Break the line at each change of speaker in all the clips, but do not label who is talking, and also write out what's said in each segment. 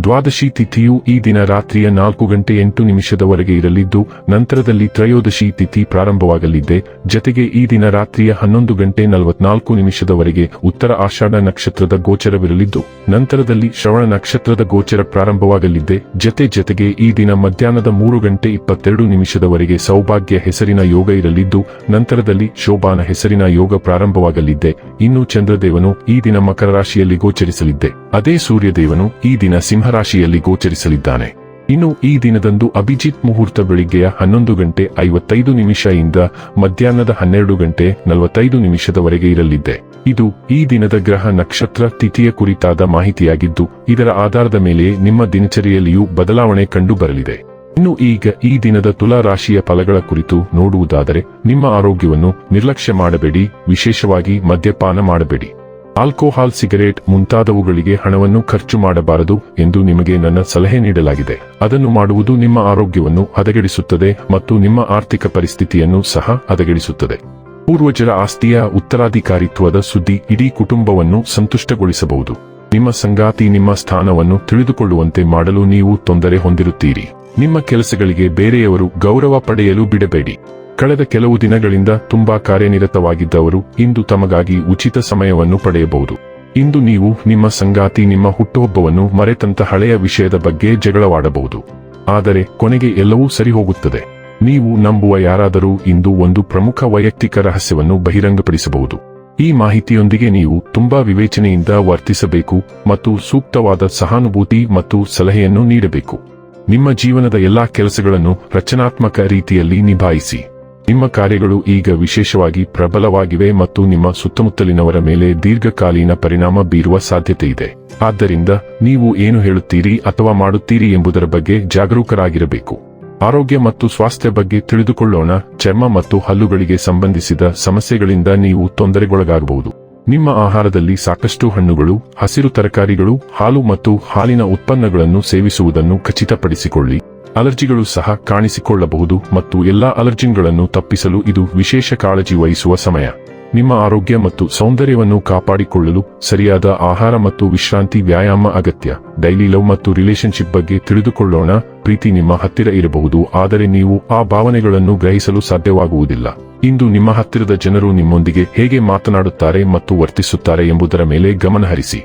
ದ್ವಾದಶಿ ತಿಥಿಯು ಈ ದಿನ ರಾತ್ರಿಯ ನಾಲ್ಕು ಗಂಟೆ ಎಂಟು ನಿಮಿಷದವರೆಗೆ ಇರಲಿದ್ದು, ನಂತರದಲ್ಲಿ ತ್ರಯೋದಶಿ ತಿಥಿ ಪ್ರಾರಂಭವಾಗಲಿದೆ. ಜತೆಗೆ ಈ ದಿನ ರಾತ್ರಿಯ ಹನ್ನೊಂದು ಗಂಟೆ ನಲವತ್ನಾಲ್ಕು ನಿಮಿಷದವರೆಗೆ ಉತ್ತರ ಆಷಾಢ ನಕ್ಷತ್ರದ ಗೋಚರವಿರಲಿದ್ದು, ನಂತರದಲ್ಲಿ ಶ್ರವಣ ನಕ್ಷತ್ರದ ಗೋಚರ ಪ್ರಾರಂಭವಾಗಲಿದೆ. ಜತೆ ಜತೆಗೆ ಈ ದಿನ ಮಧ್ಯಾಹ್ನದ ಮೂರು ಗಂಟೆ ಇಪ್ಪತ್ತೆರಡು ನಿಮಿಷದವರೆಗೆ ಸೌಭಾಗ್ಯ ಹೆಸರಿನ ಯೋಗ ಇರಲಿದ್ದು, ನಂತರದಲ್ಲಿ ಶೋಭಾನ ಹೆಸರಿನ ಯೋಗ ಪ್ರಾರಂಭವಾಗಲಿದೆ. ಇನ್ನು ಚಂದ್ರದೇವನು ಈ ದಿನ ಮಕರ ರಾಶಿಯಲ್ಲಿ ಗೋಚರಿಸಲಿದ್ದೆ. ಅದೇ ಸೂರ್ಯದೇವನು ಈ ದಿನ ಸಿಂಹರಾಶಿಯಲ್ಲಿ ಗೋಚರಿಸಲಿದ್ದಾನೆ. ಇನ್ನು ಈ ದಿನದಂದು ಅಭಿಜಿತ್ ಮುಹೂರ್ತ ಬೆಳಿಗ್ಗೆಯ ಹನ್ನೊಂದು ಗಂಟೆ ಐವತ್ತೈದು ನಿಮಿಷ ಇಂದ ಮಧ್ಯಾಹ್ನದ ಹನ್ನೆರಡು ಗಂಟೆ ನಲವತ್ತೈದು ನಿಮಿಷದವರೆಗೆ ಇರಲಿದೆ ಇದು ಈ ದಿನದ ಗ್ರಹ ನಕ್ಷತ್ರ ತಿಥಿಯ ಕುರಿತಾದ ಮಾಹಿತಿಯಾಗಿದ್ದು, ಇದರ ಆಧಾರದ ಮೇಲೆ ನಿಮ್ಮ ದಿನಚರಿಯಲ್ಲಿಯೂ ಬದಲಾವಣೆ ಕಂಡು ಬರಲಿದೆ ಇನ್ನು ಈಗ ಈ ದಿನದ ತುಲಾ ರಾಶಿಯ ಫಲಗಳ ಕುರಿತು ನೋಡುವುದಾದರೆ, ನಿಮ್ಮ ಆರೋಗ್ಯವನ್ನು ನಿರ್ಲಕ್ಷ್ಯ ಮಾಡಬೇಡಿ, ವಿಶೇಷವಾಗಿ ಮದ್ಯಪಾನ ಮಾಡಬೇಡಿ. ಆಲ್ಕೋಹಾಲ್ ಸಿಗರೇಟ್ ಮುಂತಾದವುಗಳಿಗೆ ಹಣವನ್ನು ಖರ್ಚು ಮಾಡಬಾರದು ಎಂದು ನಿಮಗೆ ನನ್ನ ಸಲಹೆ ನೀಡಲಾಗಿದೆ. ಅದನ್ನು ಮಾಡುವುದು ನಿಮ್ಮ ಆರೋಗ್ಯವನ್ನು ಹದಗೆಡಿಸುತ್ತದೆ ಮತ್ತು ನಿಮ್ಮ ಆರ್ಥಿಕ ಪರಿಸ್ಥಿತಿಯನ್ನು ಸಹ ಹದಗೆಡಿಸುತ್ತದೆ. ಪೂರ್ವಜರ ಆಸ್ತಿಯ ಉತ್ತರಾಧಿಕಾರಿತ್ವದ ಸುದ್ದಿ ಇಡೀ ಕುಟುಂಬವನ್ನು ಸಂತುಷ್ಟಗೊಳಿಸಬಹುದು. ನಿಮ್ಮ ಸಂಗಾತಿ ನಿಮ್ಮ ಸ್ಥಾನವನ್ನು ತಿಳಿದುಕೊಳ್ಳುವಂತೆ ಮಾಡಲು ನೀವು ತೊಂದರೆ ಹೊಂದಿರುತ್ತೀರಿ. ನಿಮ್ಮ ಕೆಲಸಗಳಿಗೆ ಬೇರೆಯವರು ಗೌರವ ಪಡೆಯಲು ಬಿಡಬೇಡಿ. ಕಳೆದ ಕೆಲವು ದಿನಗಳಿಂದ ತುಂಬಾ ಕಾರ್ಯನಿರತವಾಗಿದ್ದವರು ಇಂದು ತಮಗಾಗಿ ಉಚಿತ ಸಮಯವನ್ನು ಪಡೆಯಬಹುದು. ಇಂದು ನೀವು ನಿಮ್ಮ ಸಂಗಾತಿ, ನಿಮ್ಮ ಹುಟ್ಟುಹಬ್ಬವನ್ನು ಮರೆತಂತ ಹಳೆಯ ವಿಷಯದ ಬಗ್ಗೆ ಜಗಳವಾಡಬಹುದು. ಆದರೆ ಕೊನೆಗೆ ಎಲ್ಲವೂ ಸರಿ ಹೋಗುತ್ತದೆ ನೀವು ನಂಬುವ ಯಾರಾದರೂ ಇಂದು ಒಂದು ಪ್ರಮುಖ ವೈಯಕ್ತಿಕ ರಹಸ್ಯವನ್ನು ಬಹಿರಂಗಪಡಿಸಬಹುದು. ಈ ಮಾಹಿತಿಯೊಂದಿಗೆ ನೀವು ತುಂಬಾ ವಿವೇಚನೆಯಿಂದ ವರ್ತಿಸಬೇಕು ಮತ್ತು ಸೂಕ್ತವಾದ ಸಹಾನುಭೂತಿ ಮತ್ತು ಸಲಹೆಯನ್ನು ನೀಡಬೇಕು. ನಿಮ್ಮ ಜೀವನದ ಎಲ್ಲಾ ಕೆಲಸಗಳನ್ನು ರಚನಾತ್ಮಕ ರೀತಿಯಲ್ಲಿ ನಿಭಾಯಿಸಿ. ನಿಮ್ಮ ಕಾರ್ಯಗಳು ಈಗ ವಿಶೇಷವಾಗಿ ಪ್ರಬಲವಾಗಿವೆ ಮತ್ತು ನಿಮ್ಮ ಸುತ್ತಮುತ್ತಲಿನವರ ಮೇಲೆ ದೀರ್ಘಕಾಲೀನ ಪರಿಣಾಮ ಬೀರುವ ಸಾಧ್ಯತೆ ಇದೆ. ಆದ್ದರಿಂದ ನೀವು ಏನು ಹೇಳುತ್ತೀರಿ ಅಥವಾ ಮಾಡುತ್ತೀರಿ ಎಂಬುದರ ಬಗ್ಗೆ ಜಾಗರೂಕರಾಗಿರಬೇಕು. ಆರೋಗ್ಯ ಮತ್ತು ಸ್ವಾಸ್ಥ್ಯ ಬಗ್ಗೆ ತಿಳಿದುಕೊಳ್ಳೋಣ. ಚರ್ಮ ಮತ್ತು ಹಲ್ಲುಗಳಿಗೆ ಸಂಬಂಧಿಸಿದ ಸಮಸ್ಯೆಗಳಿಂದ ನೀವು ತೊಂದರೆಗೊಳಗಾಗಬಹುದು. ನಿಮ್ಮ ಆಹಾರದಲ್ಲಿ ಸಾಕಷ್ಟು ಹಣ್ಣುಗಳು, ಹಸಿರು ತರಕಾರಿಗಳು, ಹಾಲು ಮತ್ತು ಹಾಲಿನ ಉತ್ಪನ್ನಗಳನ್ನು ಸೇವಿಸುವುದನ್ನು ಖಚಿತಪಡಿಸಿಕೊಳ್ಳಿ. ಅಲರ್ಜಿಗಳು ಸಹ ಕಾಣಿಸಿಕೊಳ್ಳಬಹುದು ಮತ್ತು ಎಲ್ಲಾ ಅಲರ್ಜಿನ್ಗಳನ್ನು ತಪ್ಪಿಸಲು ಇದು ವಿಶೇಷ ಕಾಳಜಿ ವಹಿಸುವ ಸಮಯ. ನಿಮ್ಮ ಆರೋಗ್ಯ ಮತ್ತು ಸೌಂದರ್ಯವನ್ನು ಕಾಪಾಡಿಕೊಳ್ಳಲು ಸರಿಯಾದ ಆಹಾರ ಮತ್ತು ವಿಶ್ರಾಂತಿ ವ್ಯಾಯಾಮ ಅಗತ್ಯ. ಡೈಲಿ ಲವ್ ಮತ್ತು ರಿಲೇಶನ್ಶಿಪ್ ಬಗ್ಗೆ ತಿಳಿದುಕೊಳ್ಳೋಣ. ಪ್ರೀತಿ ನಿಮ್ಮ ಹತ್ತಿರ ಇರಬಹುದು, ಆದರೆ ನೀವು ಆ ಭಾವನೆಗಳನ್ನು ಗ್ರಹಿಸಲು ಸಾಧ್ಯವಾಗುವುದಿಲ್ಲ. ಇಂದು ನಿಮ್ಮ ಹತ್ತಿರದ ಜನರು ನಿಮ್ಮೊಂದಿಗೆ ಹೇಗೆ ಮಾತನಾಡುತ್ತಾರೆ ಮತ್ತು ವರ್ತಿಸುತ್ತಾರೆ ಎಂಬುದರ ಮೇಲೆ ಗಮನಹರಿಸಿ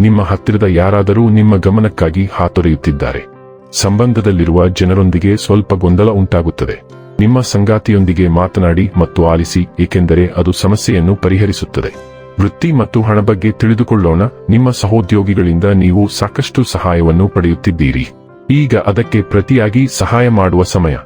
ನಿಮ್ಮ ಹತ್ತಿರದ ಯಾರಾದರೂ ನಿಮ್ಮ ಗಮನಕ್ಕಾಗಿ ಹಾತೊರೆಯುತ್ತಿದ್ದಾರೆ. ಸಂಬಂಧದಲ್ಲಿರುವ ಜನರೊಂದಿಗೆ ಸ್ವಲ್ಪ ಗೊಂದಲ ಉಂಟಾಗುತ್ತದೆ. ನಿಮ್ಮ ಸಂಗಾತಿಯೊಂದಿಗೆ ಮಾತನಾಡಿ ಮತ್ತು ಆಲಿಸಿ, ಏಕೆಂದರೆ ಅದು ಸಮಸ್ಯೆಯನ್ನು ಪರಿಹರಿಸುತ್ತದೆ. ವೃತ್ತಿ ಮತ್ತು ಹಣ ಬಗ್ಗೆ ತಿಳಿದುಕೊಳ್ಳೋಣ. ನಿಮ್ಮ ಸಹೋದ್ಯೋಗಿಗಳಿಂದ ನೀವು ಸಾಕಷ್ಟು ಸಹಾಯವನ್ನು ಪಡೆಯುತ್ತಿದ್ದೀರಿ. ಈಗ ಅದಕ್ಕೆ ಪ್ರತಿಯಾಗಿ ಸಹಾಯ ಮಾಡುವ ಸಮಯ.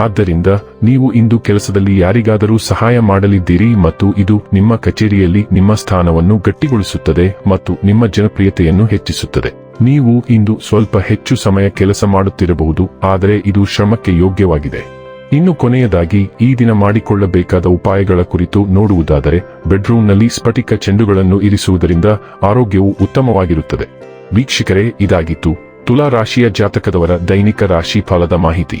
ಆದ್ದರಿಂದ ನೀವು ಇಂದು ಕೆಲಸದಲ್ಲಿ ಯಾರಿಗಾದರೂ ಸಹಾಯ ಮಾಡಲಿದ್ದೀರಿ ಮತ್ತು ಇದು ನಿಮ್ಮ ಕಚೇರಿಯಲ್ಲಿ ನಿಮ್ಮ ಸ್ಥಾನವನ್ನು ಗಟ್ಟಿಗೊಳಿಸುತ್ತದೆ ಮತ್ತು ನಿಮ್ಮ ಜನಪ್ರಿಯತೆಯನ್ನು ಹೆಚ್ಚಿಸುತ್ತದೆ. ನೀವು ಇಂದು ಸ್ವಲ್ಪ ಹೆಚ್ಚು ಸಮಯ ಕೆಲಸ ಮಾಡುತ್ತಿರಬಹುದು, ಆದರೆ ಇದು ಶ್ರಮಕ್ಕೆ ಯೋಗ್ಯವಾಗಿದೆ. ಇನ್ನು ಕೊನೆಯದಾಗಿ, ಈ ದಿನ ಮಾಡಿಕೊಳ್ಳಬೇಕಾದ ಉಪಾಯಗಳ ಕುರಿತು ನೋಡುವುದಾದರೆ, ಬೆಡ್ರೂಮ್ನಲ್ಲಿ ಸ್ಫಟಿಕ ಚೆಂಡುಗಳನ್ನು ಇರಿಸುವುದರಿಂದ ಆರೋಗ್ಯವು ಉತ್ತಮವಾಗಿರುತ್ತದೆ. ವೀಕ್ಷಕರೇ, ಇದಾಗಿತ್ತು ತುಲಾ ರಾಶಿಯ ಜಾತಕದವರ ದೈನಿಕ ರಾಶಿ ಫಲದ ಮಾಹಿತಿ.